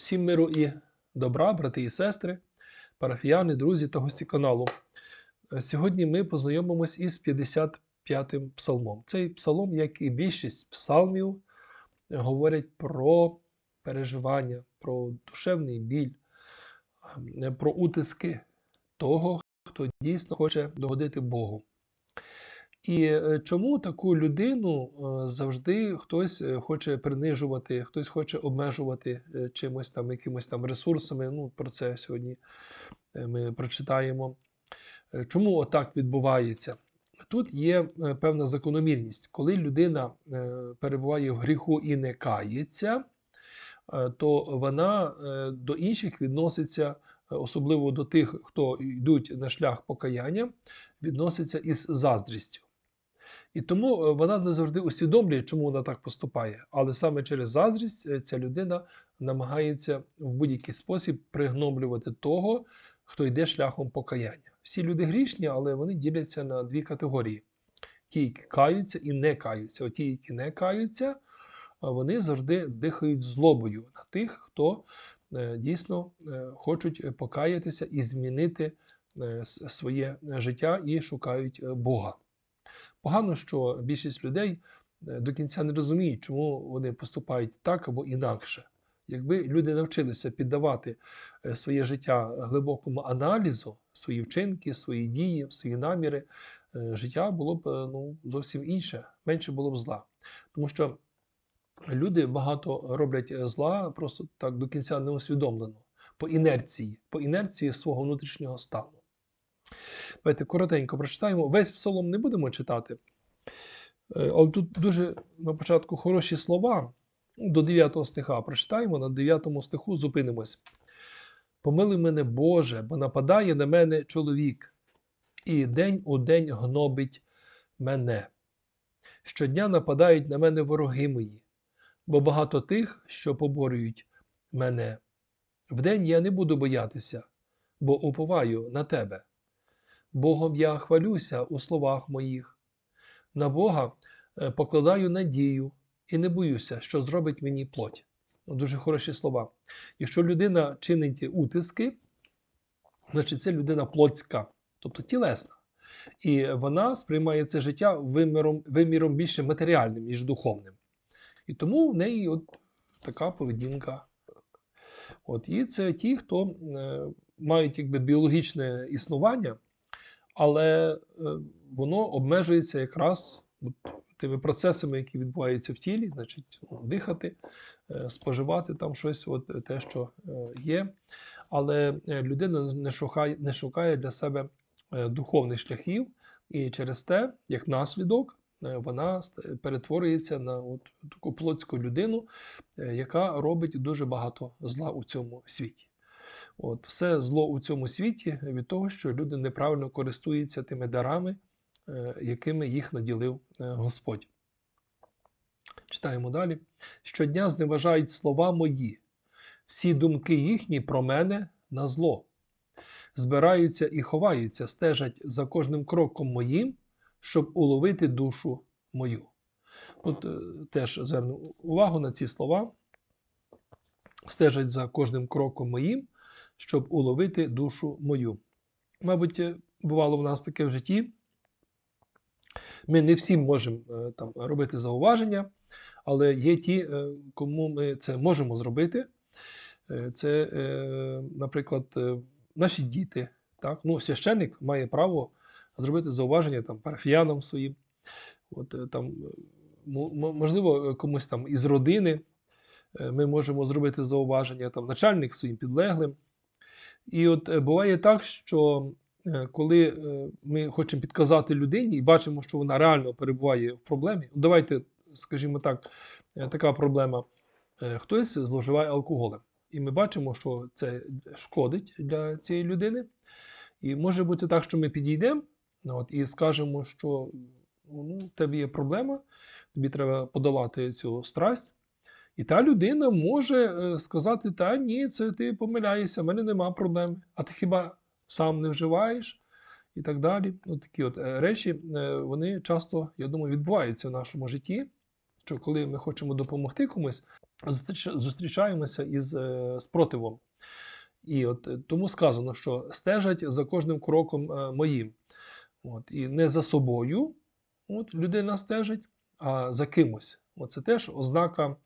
Всім миру і добра, брати і сестри, парафіяни, друзі та гості каналу. Е, Сьогодні ми познайомимось із 55-м псалмом. Цей псалом, як і більшість псалмів, говорять про переживання, про душевний біль, е, про утиски того, хто дійсно хоче догодити Богу. І е, чому таку людину е, завжди хтось е, хоче принижувати, хтось хоче обмежувати чимось там, якимось там ресурсами. Ну, про це сьогодні ми прочитаємо. Чому отак відбувається? Тут є певна закономірність. Коли людина перебуває в гріху і не кається, то вона до інших відноситься, особливо до тих, хто йдуть на шлях покаяння, відноситься із заздрістю. І тому е, вона не завжди усвідомлює, чому вона так поступає. Але саме через заздрість е, ця людина намагається в будь-який спосіб пригноблювати того, хто йде шляхом покаяння. Всі люди грішні, але вони діляться на дві категорії: ті, які каються і не каються. Оті, які не каються, вони завжди дихають злобою на тих, хто е, дійсно е, хочуть покаятися і змінити е, своє життя і шукають е, Бога. Погано, що більшість людей е, до кінця не розуміють, чому вони поступають так або інакше. Якби люди навчилися піддавати е, своє життя глибокому аналізу, свої вчинки, свої дії, свої наміри, е, життя було б ну, зовсім інше, менше було б зла. Тому що люди багато роблять зла просто так до кінця не усвідомлено, по інерції, по інерції свого внутрішнього стану. Давайте коротенько прочитаємо. Весь псалом не будемо читати. Е, Але тут дуже на початку хороші слова. До 9 стиха прочитаємо, на 9 стиху зупинимось. Помилуй мене, Боже, бо нападає на мене чоловік, і день у день гнобить мене. Щодня нападають на мене вороги мої, бо багато тих, що поборюють мене. Вдень я не буду боятися, бо уповаю на тебе. Богом я хвалюся у словах моїх. На Бога е, покладаю надію і не боюся, що зробить мені плоть. Дуже хороші слова. Якщо людина чинить утиски, значить це людина плотська, тобто тілесна. І вона сприймає це життя виміром, виміром більше матеріальним, ніж духовним. І тому в неї от така поведінка. От, і це ті, хто е, мають якби, біологічне існування, але е, воно обмежується якраз тими процесами, які відбуваються в тілі, значить, ну, дихати, е, споживати там щось, от, те, що е, є. Але людина не шукає, не шукає для себе духовних шляхів, і через те, як наслідок, вона перетворюється на от таку плотську людину, яка робить дуже багато зла у цьому світі. От, все зло у цьому світі від того, що люди неправильно користуються тими дарами, е, якими їх наділив е, Господь. Читаємо далі. Щодня зневажають слова мої, всі думки їхні про мене на зло. Збираються і ховаються, стежать за кожним кроком моїм, щоб уловити душу мою. От е, теж зверну увагу на ці слова. Стежать за кожним кроком моїм, щоб уловити душу мою. Мабуть, е, бувало в нас таке в житті. Ми не всім можемо е, там робити зауваження, але є ті, е, кому ми це можемо зробити. Це, наприклад, наші діти. Так? Ну, священник має право зробити зауваження там, парафіянам своїм. От, там, можливо, комусь там із родини ми можемо зробити зауваження, там, начальник своїм підлеглим. І от е, буває так, що е, коли е, ми хочемо підказати людині і бачимо, що вона реально перебуває в проблемі, ну, давайте, скажімо так, така проблема. Хтось зловживає алкоголем. І ми бачимо, що це шкодить для цієї людини. І може бути так, що ми підійдемо ну, от, і скажемо, що ну, в тебе є проблема, тобі треба подолати цю страсть. І та людина може е, сказати: Та ні, це ти помиляєшся, в мене нема проблеми. А ти хіба сам не вживаєш? І так далі. От такі от е, речі, е, вони часто, я думаю, відбуваються в нашому житті. Що коли ми хочемо допомогти комусь, зустрічаємося із спротивом. І от тому сказано, що стежать за кожним кроком моїм. От, і не за собою от, людина стежить, а за кимось. От це теж ознака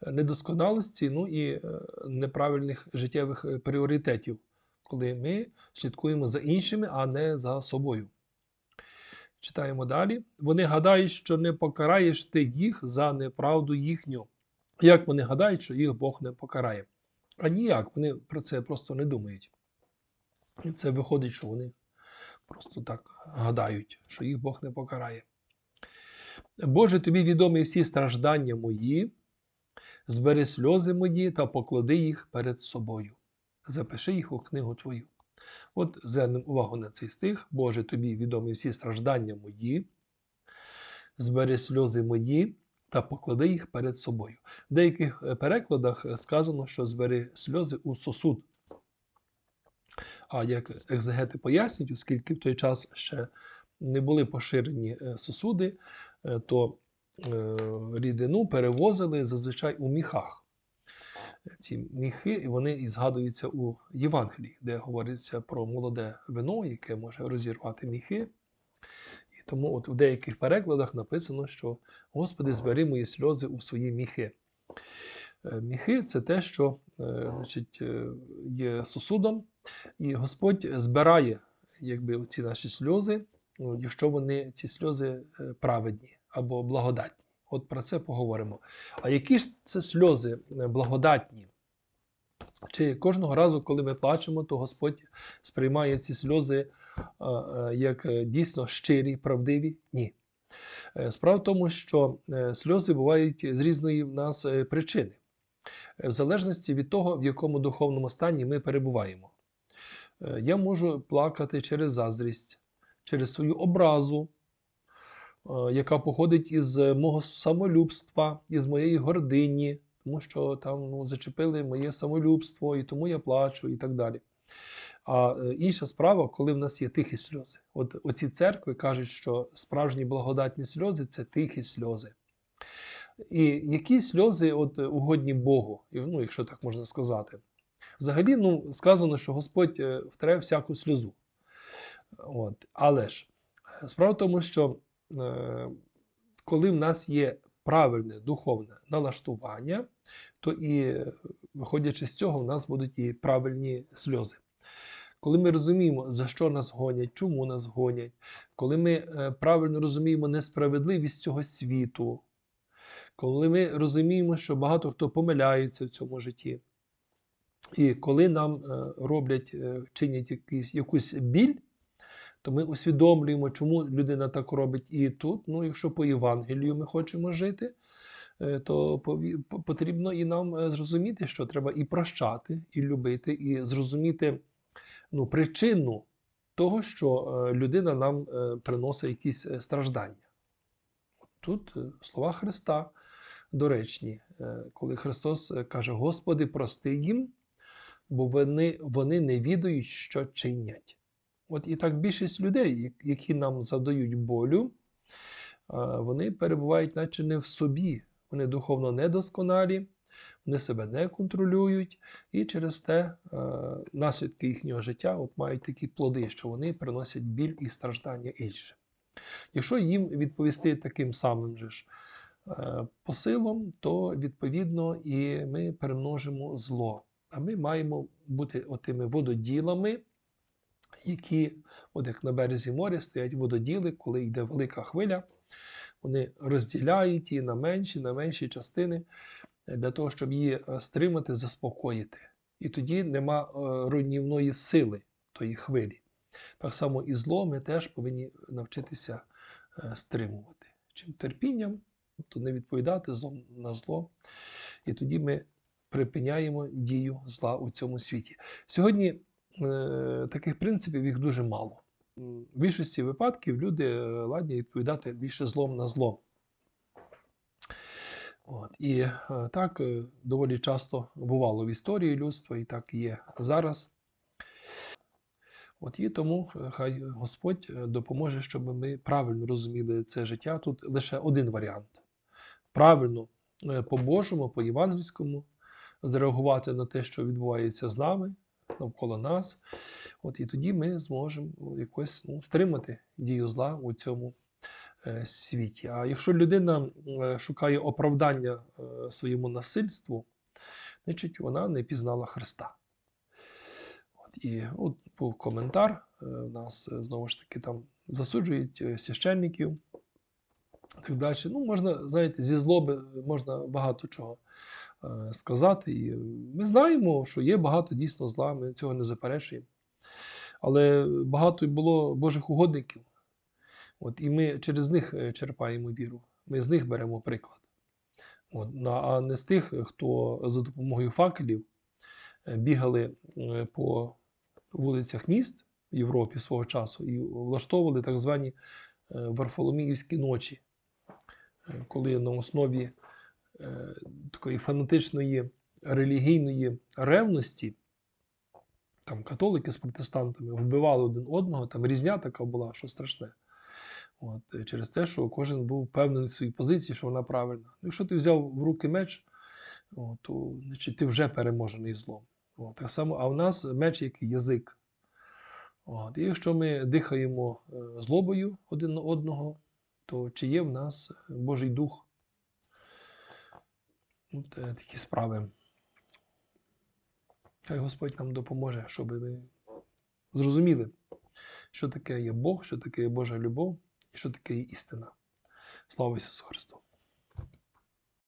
недосконалості ну, і е, неправильних життєвих е, пріоритетів, коли ми слідкуємо за іншими, а не за собою. Читаємо далі. Вони гадають, що не покараєш ти їх за неправду їхню. Як вони гадають, що їх Бог не покарає? А ніяк, вони про це просто не думають. І це виходить, що вони просто так гадають, що їх Бог не покарає. Боже, тобі відомі всі страждання мої, збери сльози мої та поклади їх перед собою. Запиши їх у книгу твою. От звернемо увагу на цей стих. Боже, тобі відомі всі страждання мої, збери сльози мої та поклади їх перед собою. В деяких е, перекладах е, сказано, що збери сльози у сосуд. А як екзегети пояснюють, оскільки в той час ще не були поширені е, сосуди, то рідину перевозили зазвичай у міхах. Ці міхи і вони і згадуються у Євангелії, де говориться про молоде вино, яке може розірвати міхи. І тому от у деяких перекладах написано, що Господи, збери мої сльози у свої міхи. Е, Міхи це те, що е, значить, е, є сосудом, і Господь збирає якби, ці наші сльози, ну, якщо вони ці сльози е, праведні або благодатні. От про це поговоримо. А які ж це сльози е, благодатні? Чи кожного разу, коли ми плачемо, то Господь сприймає ці сльози е, е, як дійсно щирі, правдиві? Ні. Справа в тому, що сльози бувають з різної в нас причини, в залежності від того, в якому духовному стані ми перебуваємо. Я можу плакати через заздрість, через свою образу, яка походить із е, мого самолюбства, із моєї гордині, тому що там ну, зачепили моє самолюбство, і тому я плачу, і так далі. А е, інша справа, коли в нас є тихі сльози. От оці церкви кажуть, що справжні благодатні сльози це тихі сльози. І які сльози от, е, угодні Богу, ну, якщо так можна сказати. Взагалі, ну, сказано, що Господь е, втре всяку сльозу. От. Але ж е, справа в тому, що е, коли в нас є правильне духовне налаштування, то і е, виходячи з цього, в нас будуть і правильні сльози. Коли ми розуміємо, за що нас гонять, чому нас гонять, коли ми е, правильно розуміємо несправедливість цього світу, коли ми розуміємо, що багато хто помиляється в цьому житті, і коли нам е, роблять, е, чинять якусь біль, то ми усвідомлюємо, чому людина так робить. І тут, ну, якщо по Євангелію ми хочемо жити, е, то потрібно і нам е, зрозуміти, що треба і прощати, і любити, і зрозуміти ну, причину того, що е, людина нам приносить якісь страждання. Тут слова Христа доречні, коли Христос каже: Господи, прости їм, бо вони, вони не відають, що чинять. От і так більшість людей, які нам задають болю, вони перебувають, наче не в собі. Вони духовно недосконалі, вони себе не контролюють, і через те наслідки їхнього життя от мають такі плоди, що вони приносять біль і страждання іншим. Якщо їм відповісти таким самим же ж посилом, то відповідно і ми перемножимо зло. А ми маємо бути отими вододілами, які, от як на березі моря, стоять вододіли, коли йде велика хвиля, вони розділяють її на менші, на менші частини для того, щоб її е, стримати, заспокоїти. І тоді нема е, руйнівної сили тої хвилі. Так само і зло ми теж повинні навчитися е, стримувати. Чим терпінням, тобто не відповідати на зло. І тоді ми припиняємо дію зла у цьому світі. Сьогодні таких принципів їх дуже мало. В більшості випадків люди е, ладні відповідати більше злом на зло. От. І е, так е, доволі часто бувало в історії людства, і так є зараз. От і тому е, хай Господь е, допоможе, щоб ми правильно розуміли це життя. Тут лише один варіант. Правильно е, по-божому, по-євангельському зреагувати на те, що відбувається з нами, навколо нас. От, і тоді ми зможемо якось ну, стримати дію зла у цьому е, світі. А якщо людина е, шукає оправдання е, своєму насильству, значить вона не пізнала Христа. От, і от, був коментар. е, нас е, знову ж таки там засуджують е, священників. Так далі. Ну, можна, знаєте, зі злоби можна багато чого е, сказати. І ми знаємо, що є багато дійсно зла, ми цього не заперечуємо. Але багато було Божих угодників. От, і ми через них е, черпаємо віру. Ми з них беремо приклад. От, а не з тих, хто за допомогою факелів е, бігали е, по вулицях міст в Європі свого часу і влаштовували так звані е, Варфоломіївські ночі, е, коли на основі е, такої фанатичної релігійної ревності там католики з протестантами вбивали один одного, там різня така була, що страшне. От, е, через те, що кожен був впевнений в своїй позиції, що вона правильна. Ну, Якщо ти взяв в руки меч, от, то значить, ти вже переможений злом. От, так само, а в нас меч як язик. От, і якщо ми дихаємо е, злобою один на одного, то чи є в нас е, Божий Дух? Е, такі справи. Хай Господь нам допоможе, щоб ми зрозуміли, що таке є Бог, що таке є Божа любов і що таке є істина. Слава Ісусу Христу!